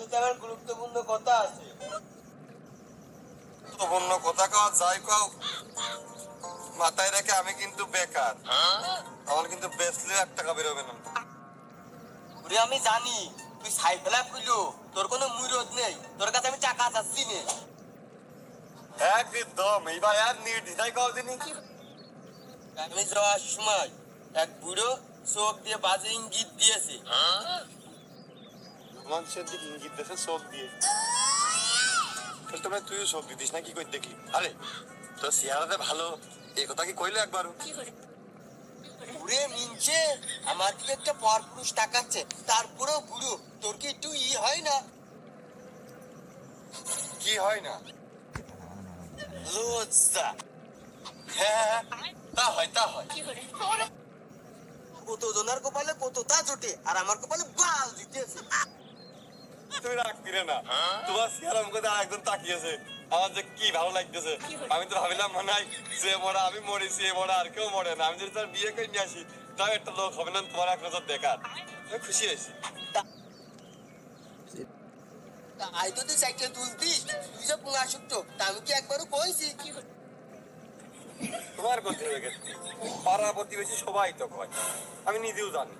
সাথে আমার গুরুত্বপূর্ণ কথা আছে। গুরুত্বপূর্ণ কথা কওয়া যাই কও মাথায় রেখে আমি কিন্তু বেকার। আমার কিন্তু বেচলে এক টাকা বেরোবে না। ওরে আমি জানি তুই সাইকেলা কইলো তোর কোনো মুরত নেই তোর কাছে আমি টাকা চাচ্ছি নে। একদম এইবার আর নির্দ্বিধায় কও দিনি। আমি যাওয়ার সময় এক বুড়ো চোখ দিয়ে বাজে ইঙ্গিত দিয়েছে। মানুষের দিকে ইঙ্গিত দেশে চোখ দিয়ে তাহলে তুইও চোখ দিতিস না কি কই দেখি? আরে তোর চেহারাতে ভালো এই কথা কি কইলে একবারও? ঘুরে মিনছে আমার দিকে একটা পর পুরুষ তাকাচ্ছে তারপরেও বুড়ো তোর কি একটু ই হয় না? কি হয় না? লজ্জা। হ্যাঁ তা হয় তা হয়। কত জনের কপালে কত তা জোটে আর আমার কপালে বাল দিতেছে। তুমি রাগ দিলে না। তোমার চেহারা মুখে তাকিয়েছে। আমার যে কি ভালো লাগতেছে। আমি তো ভাবিলাম মনে হয় যে মরা আমি মরেছি এ মরা আর কেউ মরে না। আমি যদি তার বিয়ে করে নিয়ে আসি তাও একটা লোক হবে না তোমার এক নজর দেখার। আমি খুশি হয়েছি। আই তো তুই সাইকেল তুলতিস। তুই যে পুঙ্গা শুক্ত তা আমি কি একবারও কইছি? তোমার করতে হয়ে পাড়া প্রতিবেশী সবাই তো কয়। আমি নিজেও জানি।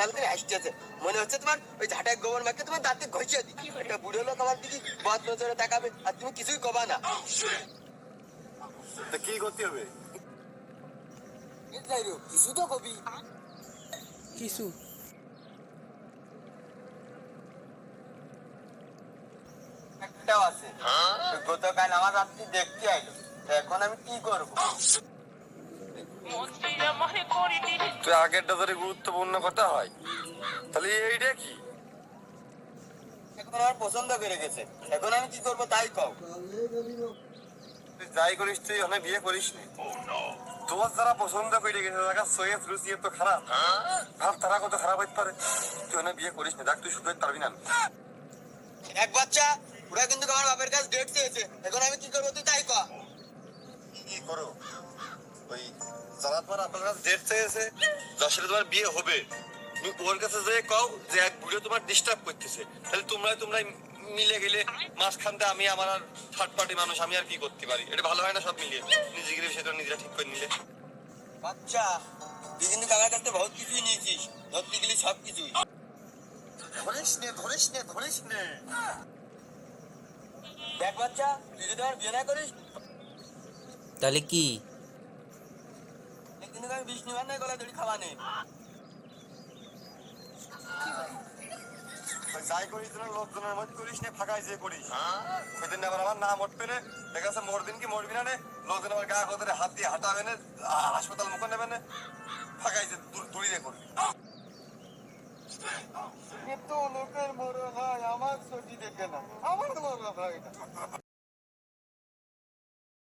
ফেল ফেল করে আসতেছে। মনে হচ্ছে তোমার ওই ঝাঁটায় গোবর মাকে তোমার দাঁতে ঘষিয়ে দি। একটা বুড়ো লোক আমার দিকে বদ নজরে তাকাবে আর তুমি কিছুই কবা না। তা কি করতে হবে? কিছু তো কবি। কিছু। একটাও আছে। গতকাল আমার রাত্রি দেখতে আইলো। এখন আমি কি করব? তুই আগেরটা ধরে গুরুত্বপূর্ণ কথা হয়। তাহলে এইটা কি? এখন আমার পছন্দ করে গেছে। এখন আমি কি করব তাই কও। তুই যাই করিস তুই অনেক বিয়ে করিস নি। তোমার যারা পছন্দ করে গেছে দেখা সৈয়দ রুচি এত খারাপ। ভাব তারা কত খারাপ হইতে পারে। তুই অনেক বিয়ে করিস নি দেখ তুই সুখে পারবি না। এক বাচ্চা ওরা কিন্তু আমার বাপের কাছে ডেট চেয়েছে এখন আমি কি করব তুই তাই কর কি করো? যারা তোমার আপনার কাছে ডেট চেয়েছে যার সাথে তোমার বিয়ে হবে। তুমি ওর কাছে যে কও যে এক বুড়ো তোমার ডিস্টার্ব করতেছে। তাহলে তোমরা তোমরা মিলে গেলে মাঝখান দিয়ে আমি আমার আর থার্ড পার্টি মানুষ আমি আর কি করতে পারি? এটা ভালো হয় না সব মিলিয়ে? নিজে গেলে সেটা নিজেরা ঠিক করে নিলে। বাচ্চা তুই কিন্তু আমার কাছে বহুত কিছুই নিয়েছিস। ধরতে গেলি সব কিছুই। ধরিস নে ধরিস নে ধরিস নে। দেখ বাচ্চা তুই যদি আমার বিয়ে না করিস তাহলে কি? একদিন আমি বিষ নিবার নাই গলা দড়ি খাওয়া নেই। যাই করিস না লোকজনের মধ্যে করিস না ফাঁকায় যে করিস সেদিন আবার আমার নাম উঠবে না দেখা যাচ্ছে মরদিন কি মরবি না নে লোকজন আবার গা কতরে হাত দিয়ে হাঁটাবে না হাসপাতাল মুখে নেবে না ফাঁকায় যে দূর- করবি